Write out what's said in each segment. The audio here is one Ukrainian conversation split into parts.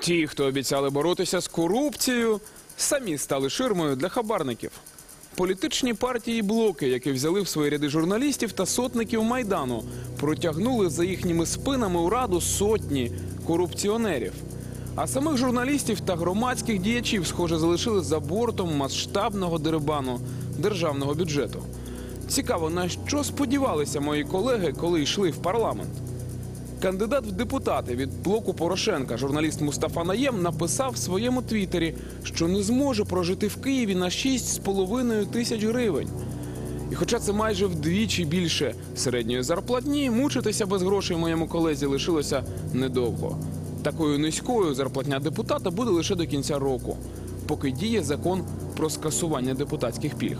Ті, хто обіцяли боротися з корупцією, самі стали ширмою для хабарників. Політичні партії і блоки, які взяли в свої ряди журналістів та сотників майдану, протягнули за їхніми спинами у раду сотні корупціонерів. А самих журналістів та громадських діячів, схоже, залишили за бортом масштабного дерибану державного бюджету. Цікаво, на що сподівалися мої колеги, коли йшли в парламент. Кандидат в депутати від блоку Порошенка, журналіст Мустафа Наєм, написав в своєму твіттері, що не зможе прожити в Києві на 6,5 тисяч гривень. І хоча це майже вдвічі більше середньої зарплатні, мучитися без грошей моєму колезі лишилося недовго. Такою низькою зарплатня депутата буде лише до кінця року, поки діє закон про скасування депутатських пільг.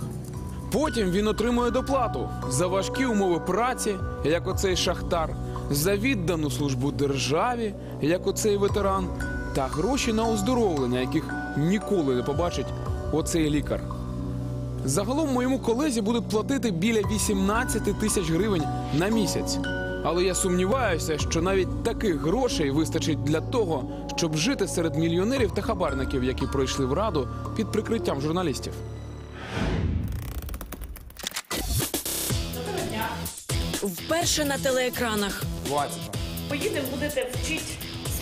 Потім він отримує доплату за важкі умови праці, як оцей шахтар, за віддану службу державі, як оцей ветеран, та гроші на оздоровлення, яких ніколи не побачить оцей лікар. Загалом моєму колезі будуть платити біля 18 тисяч гривень на місяць. Але я сумніваюся, що навіть таких грошей вистачить для того, щоб жити серед мільйонерів та хабарників, які пройшли в раду під прикриттям журналістів. Вперше на телеекранах. 20. Поїдемо, будете вчити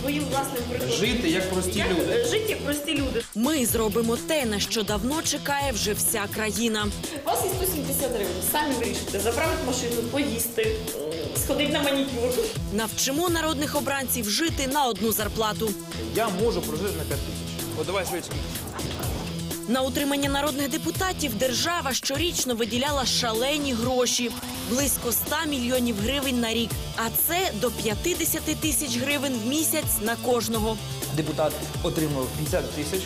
своїм власним прикладом. Жити як прості Як, люди. е, Жити як прості люди. Ми зробимо те, на що давно чекає вже вся країна. У вас є 170 гривень. Самі вирішите. Заправити машину, поїсти, м, сходити на манікюр. Навчимо народних обранців жити на одну зарплату. Я можу прожити на 5 тисяч. О, давай швидше. На утримання народних депутатів держава щорічно виділяла шалені гроші близько 100 мільйонів гривень на рік. А це до 50 тисяч гривень в місяць на кожного. Депутат отримав 50 тисяч.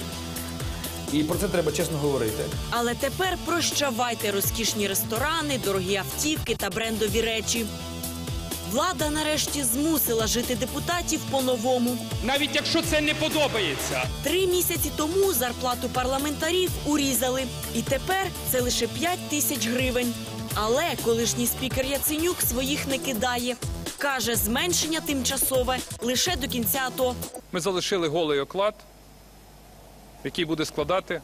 І про це треба чесно говорити. Але тепер прощавайте розкішні ресторани, дорогі автівки та брендові речі. Влада нарешті змусила жити депутатів по-новому. навіть якщо це не подобається. Три місяці тому зарплату парламентарів урізали, і тепер це лише 5 тисяч гривень. Але колишній спікер Яценюк своїх не кидає. Каже, зменшення тимчасове лише до кінця АТО. Ми залишили голий оклад, який буде складати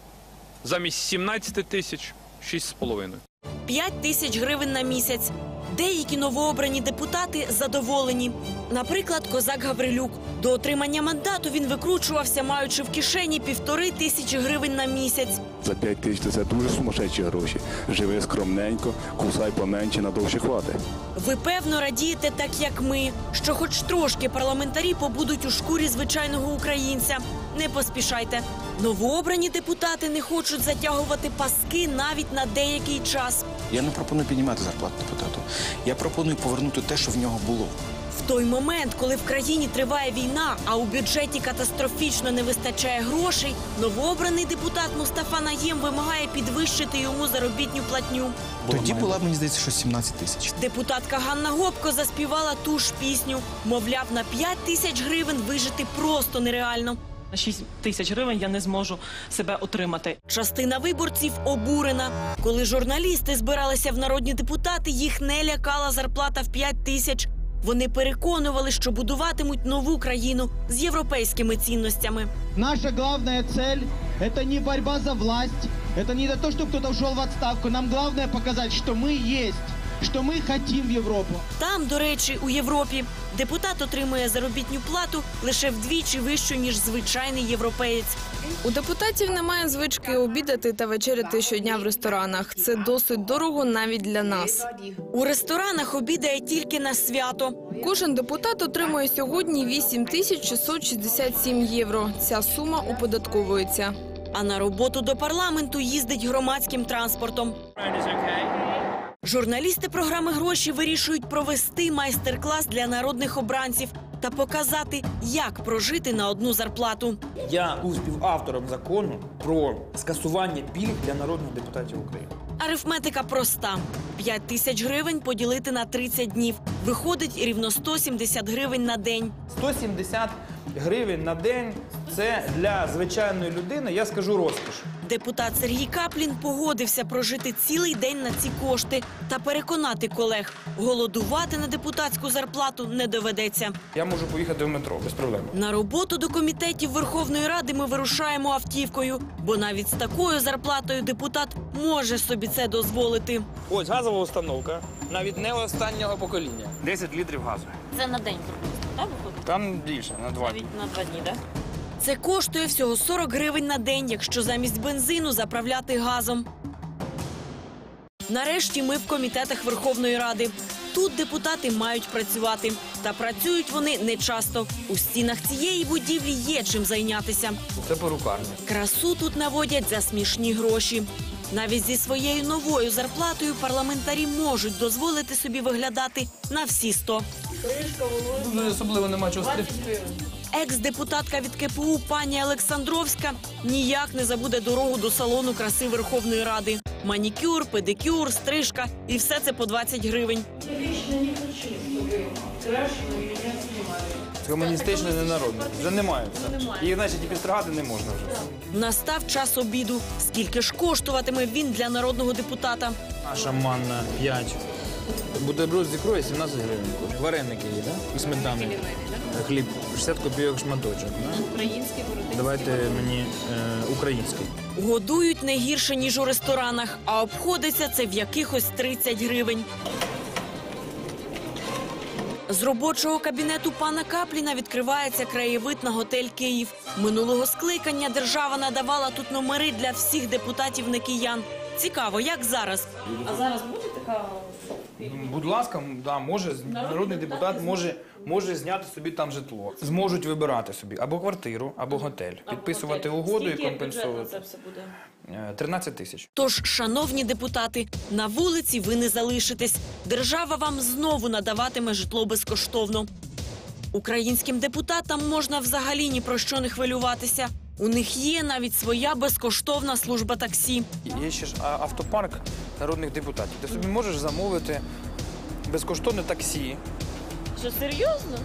замість 17 тисяч 6,5. 5 тисяч гривень на місяць. Деякі новообрані депутати задоволені. Наприклад, козак Гаврилюк. До отримання мандату він викручувався, маючи в кишені півтори тисячі гривень на місяць. За 5 тисяч це дуже сумасшедші гроші. Живи скромненько, кусай поменше, на довше хвати. Ви певно радієте так, як ми, що хоч трошки парламентарі побудуть у шкурі звичайного українця. Не поспішайте. Новообрані депутати не хочуть затягувати паски навіть на деякий час. Я не пропоную піднімати зарплату депутату. Я пропоную повернути те, що в нього було. В той момент, коли в країні триває війна, а у бюджеті катастрофічно не вистачає грошей, новообраний депутат Мустафа Наєм вимагає підвищити йому заробітню платню. Тоді була, мені здається, що 17 тисяч. Депутатка Ганна Гопко заспівала ту ж пісню. Мовляв, на 5 тисяч гривень вижити просто нереально. На 6 тисяч гривень я не зможу себе отримати. Частина виборців обурена. Коли журналісти збиралися в народні депутати, їх не лякала зарплата в 5 тисяч. Вони переконували, що будуватимуть нову країну з європейськими цінностями. Наша главная цель – это не борьба за власть, это не за то, что кто-то ушел в отставку. Нам главное показать, что мы есть, что мы хотим в Европу. Там, до речі, у Європі депутат отримує заробітню плату лише вдвічі вищу ніж звичайний європеєць. У депутатів немає звички обідати та вечеряти щодня в ресторанах. Це досить дорого навіть для нас. У ресторанах обідає тільки на свято. Кожен депутат отримує сьогодні 8 тисяч 667 євро. Ця сума оподатковується. А на роботу до парламенту їздить громадським транспортом. Журналісти програми гроші вирішують провести майстер-клас для народних обранців та показати, як прожити на одну зарплату. Я був співавтором закону про скасування пільг для народних депутатів України. Арифметика проста: 5 тисяч гривень поділити на 30 днів. Виходить рівно 170 гривень на день. 170 гривень на день це для звичайної людини, я скажу розкіш. Депутат Сергій Каплін погодився прожити цілий день на ці кошти. Та переконати колег, голодувати на депутатську зарплату не доведеться. Я можу поїхати в метро без проблем. На роботу до комітетів Верховної Ради ми вирушаємо автівкою, бо навіть з такою зарплатою депутат може собі це дозволити. Ось газова установка, навіть не останнього покоління. 10 літрів газу. Це на день так виходить? Там більше, на два. Навіть на два дні, так? Це коштує всього 40 гривень на день, якщо замість бензину заправляти газом. Нарешті ми в комітетах Верховної Ради. Тут депутати мають працювати. Та працюють вони не часто. У стінах цієї будівлі є чим зайнятися. Це перукарня. Красу тут наводять за смішні гроші. Навіть зі своєю новою зарплатою парламентарі можуть дозволити собі виглядати на всі 100. Тут особливо нема чого стрибати. Екс-депутатка від КПУ пані Олександровська ніяк не забуде дорогу до салону краси Верховної Ради. Манікюр, педикюр, стрижка і все це по 20 гривень. Комуністичне ненародне. Вже немає. Їх, значить, і підстригати не можна вже. Настав час обіду. Скільки ж коштуватиме він для народного депутата? Наша манна 5. Бутерброд з ікрою 17 гривень. Вареники є, так? І сметани. Хліб 60 копійок шматочок. Да? Український. Давайте мені е, український. Годують не гірше ніж у ресторанах, а обходиться це в якихось 30 гривень. З робочого кабінету пана Капліна відкривається краєвид на готель Київ. Минулого скликання держава надавала тут номери для всіх депутатів не киян. Цікаво, як зараз. А зараз буде така Будь ласка, да, може, народний депутат може, може зняти собі там житло. Зможуть вибирати собі або квартиру, або готель, підписувати угоду і Скільки бюджетно це все буде? Е, 13 тисяч. Тож, шановні депутати, на вулиці ви не залишитесь. Держава вам знову надаватиме житло безкоштовно. Українським депутатам можна взагалі ні про що не хвилюватися. У них є навіть своя безкоштовна служба таксі. Є ще ж автопарк народних депутатів. Ти собі можеш замовити безкоштовне таксі. Що серйозно?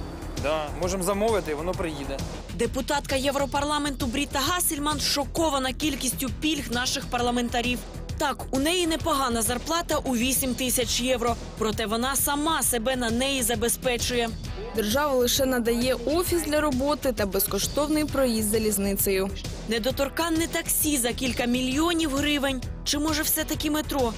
Да, можемо замовити, і воно приїде. Депутатка Європарламенту Бріта Гасельман шокована кількістю пільг наших парламентарів. Так, у неї непогана зарплата у 8 тисяч євро, проте вона сама себе на неї забезпечує. Держава лише надає офіс для роботи та безкоштовний проїзд залізницею. Недоторканне таксі за кілька мільйонів гривень. Чи може все-таки метро?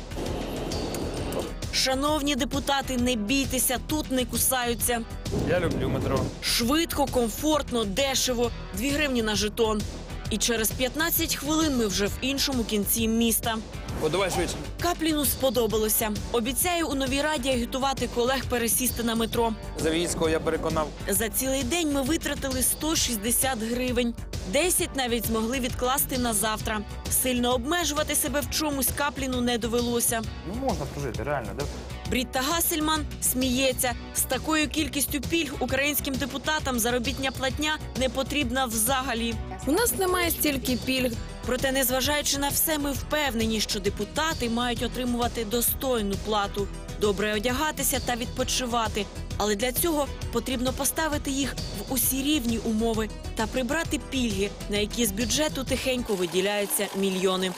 Шановні депутати, не бійтеся, тут не кусаються. Я люблю метро. Швидко, комфортно, дешево. Дві гривні на жетон. І через 15 хвилин ми вже в іншому кінці міста. О, давай швидше. Капліну сподобалося. Обіцяю у новій раді агітувати колег пересісти на метро. Завійського я переконав. За цілий день ми витратили 160 гривень. 10 навіть змогли відкласти на завтра. Сильно обмежувати себе в чомусь капліну не довелося. Ну можна прожити, реально. Да? Брітта Гасельман сміється. З такою кількістю пільг українським депутатам заробітня платня не потрібна взагалі. У нас немає стільки пільг. Проте, незважаючи на все, ми впевнені, що депутати мають отримувати достойну плату, добре одягатися та відпочивати. Але для цього потрібно поставити їх в усі рівні умови та прибрати пільги, на які з бюджету тихенько виділяються мільйони.